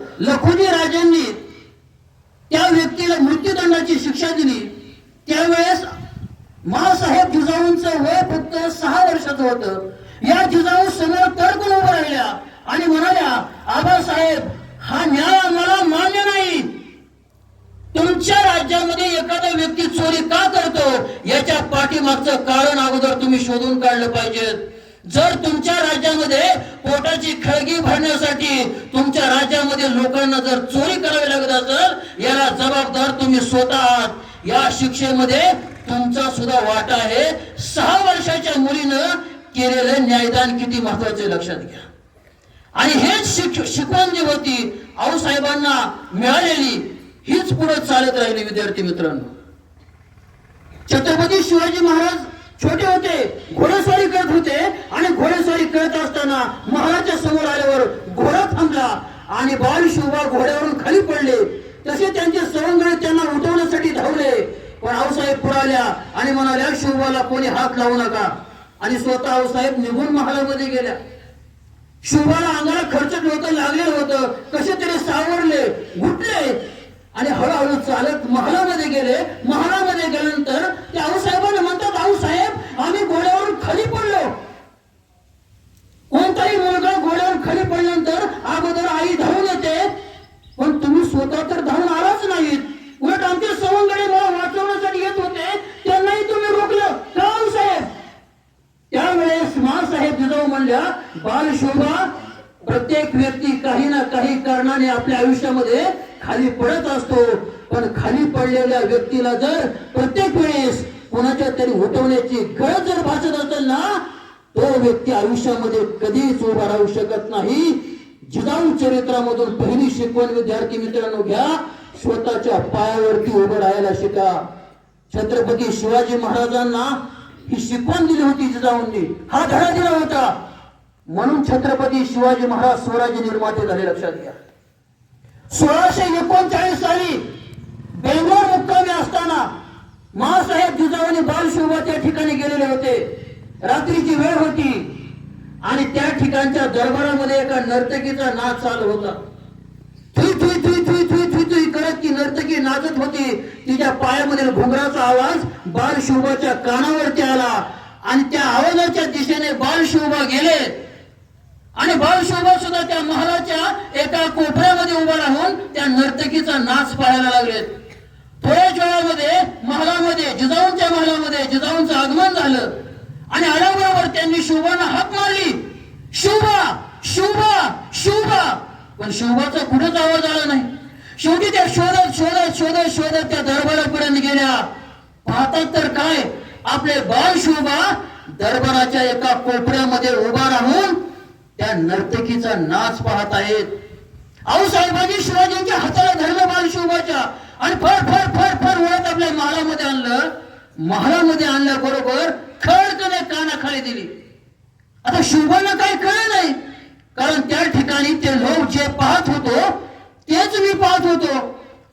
लखोजी राजांनी त्या व्यक्तीला मृत्यूदंडाची शिक्षा दिली. त्यावेळेस मासाहेब जिजाऊंचं वय फक्त सहा वर्षाचं होतं. या जिजाऊ समोर तडकून उभं राहिल्या आणि म्हणाल्या आबासाहेब हा न्याय आम्हाला मान्य नाही. तुमच्या राज्यामध्ये एखादा व्यक्ती चोरी का करतो? याच्या पाठीमागचं कारण अगोदर तुम्ही शोधून काढलं पाहिजेत. जर तुमच्या राज्यामध्ये पोटाची खळगी भरण्यासाठी तुमच्या राज्यामध्ये लोकांना जर चोरी करावी लागत असेल याला जबाबदार तुम्ही स्वतः आहात या शिक्षेमध्ये तुमचा सुद्धा वाटा आहे. सहा वर्षाच्या मुलीनं केलेलं न्यायदान किती महत्त्वाचे लक्षात घ्या. आणि हेच शिक शिकवण जी होती आऊसाहेबांना मिळालेली हीच पुढे चालत राहिली विद्यार्थी मित्रांनो. छत्रपती शिवाजी महाराज छोटे होते घोडेस्वारी करत होते आणि घोडेस्वारी करत असताना महाराजच्या समोर आल्यावर घोडा थांबला आणि बाल शिवबा घोड्यावरून खाली पडले. तसे त्यांचे सवंगण त्यांना उठवण्यासाठी धावले. पण आऊसाहेब पुढाल्या आणि म्हणाल्या शिवबाला कोणी हात लावू नका. आणि स्वतः आऊसाहेब निघून महालामध्ये गेल्या. शिवबाला अंगाला खर्चट होतं लागलेलं होतं. कसे तरी सावरले घुटले आणि हळूहळू चालत महालामध्ये गेले. महालामध्ये गेल्यानंतर ते आऊसाहेब म्हणतात आऊसाहेब आम्ही घोड्यावरून खाली पडलो कोणताही मुलगा घोड्यावर खाली पडल्यानंतर अगोदर आई धावून येते पण तुम्ही स्वतः तर धावून आलाच नाहीत उलट आमचे सवंगडे मला वाचवण्यासाठी येत होते त्यांनाही तुम्ही रोखलं का आऊसाहेब त्यावेळेस मासाहेब जिजाऊ बाल शोभा प्रत्येक व्यक्ती काही ना काही कारणाने आपल्या आयुष्यामध्ये खाली पडत असतो. पण खाली पडलेल्या व्यक्तीला जर प्रत्येक वेळेस कोणाच्या तरी उठवण्याची गरज जर भासत असेल ना तो व्यक्ती आयुष्यामध्ये कधीच उभा राहू शकत नाही. जिजाऊ चरित्रामधून पहिली शिकवण विद्यार्थी मित्रांनो घ्या. स्वतःच्या पायावरती उभं राहायला शिका. छत्रपती शिवाजी महाराजांना ही शिकवण दिली होती जिजाऊंनी. हा धडा दिला होता. म्हणून छत्रपती शिवाजी महाराज स्वराज्य निर्माते झाले लक्षात घ्या. सोळाशे एकोणचाळीस साली बेंगलोर मुक्कामी असताना महासाहेब जिजाऊने बालशिवबा त्या ठिकाणी गेलेले होते. रात्रीची वेळ होती आणि त्या ठिकाणच्या दरबारामध्ये एका नर्तकीचा नाच चालू होता. Thuy Thuy Thuy Thuy Thuy Thuy Thuy करत ती नर्तकी नाचत होती. तिच्या पायामधील घुंगराचा आवाज बाल शिवबाच्या कानावरती आला आणि त्या आवाजाच्या दिशेने बाल आणि बाल सुद्धा त्या महालाच्या एका कोपऱ्यामध्ये उभा राहून त्या नर्तकीचा नाच पाहायला लागले. थोड्याच वेळामध्ये महालामध्ये जिजाऊंच्या महालामध्ये जिजाऊंचं आगमन झालं. आणि आल्याबरोबर त्यांनी शोभाना हात मारली. शोभा शोभा शोभा. पण शोभाचा कुठेच आवाज आला नाही. शेवटी त्या शोधत शोधत शोधत शोधत त्या दरबारापर्यंत गेल्या. पाहतात तर काय? आपले बाल शोभा दरबाराच्या एका कोपऱ्यामध्ये उभा राहून त्या नर्तकीचा नाच पाहत आहेत. आऊसाहेबांनी शिवाजींच्या हाताला धरलं बाल शिवबाच्या आणि फर फर फर फर वळत आपल्या महालामध्ये आणलं. महालामध्ये आणल्या बरोबर खडकने कानाखाली दिली. आता शिवबांना काही कळलं नाही? कारण त्या ठिकाणी ते लोक जे पाहत होतो तेच मी पाहत होतो.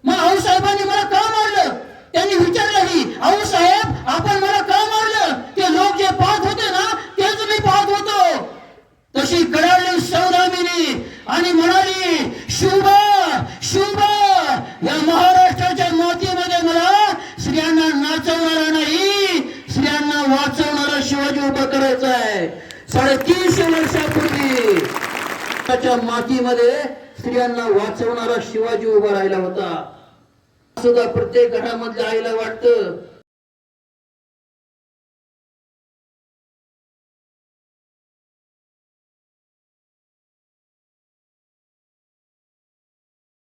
मग आऊसाहेबांनी मला का मारलं? त्यांनी विचारलं विचारलंही आऊसाहेब आपण मला का मारलं ते लोक जे पाहत होते ना तेच मी पाहत होतो तशी कडाडली सौदामिनी आणि म्हणाली शुभा शुभा. या महाराष्ट्राच्या मातीमध्ये मला स्त्रियांना नाचवणारा नाही स्त्रियांना वाचवणारा शिवाजी उभा करायचा आहे. साडेतीनशे वर्षापूर्वी त्याच्या मातीमध्ये स्त्रियांना वाचवणारा शिवाजी उभा राहिला होता. सुद्धा प्रत्येक घरामधल्या आईला वाटतं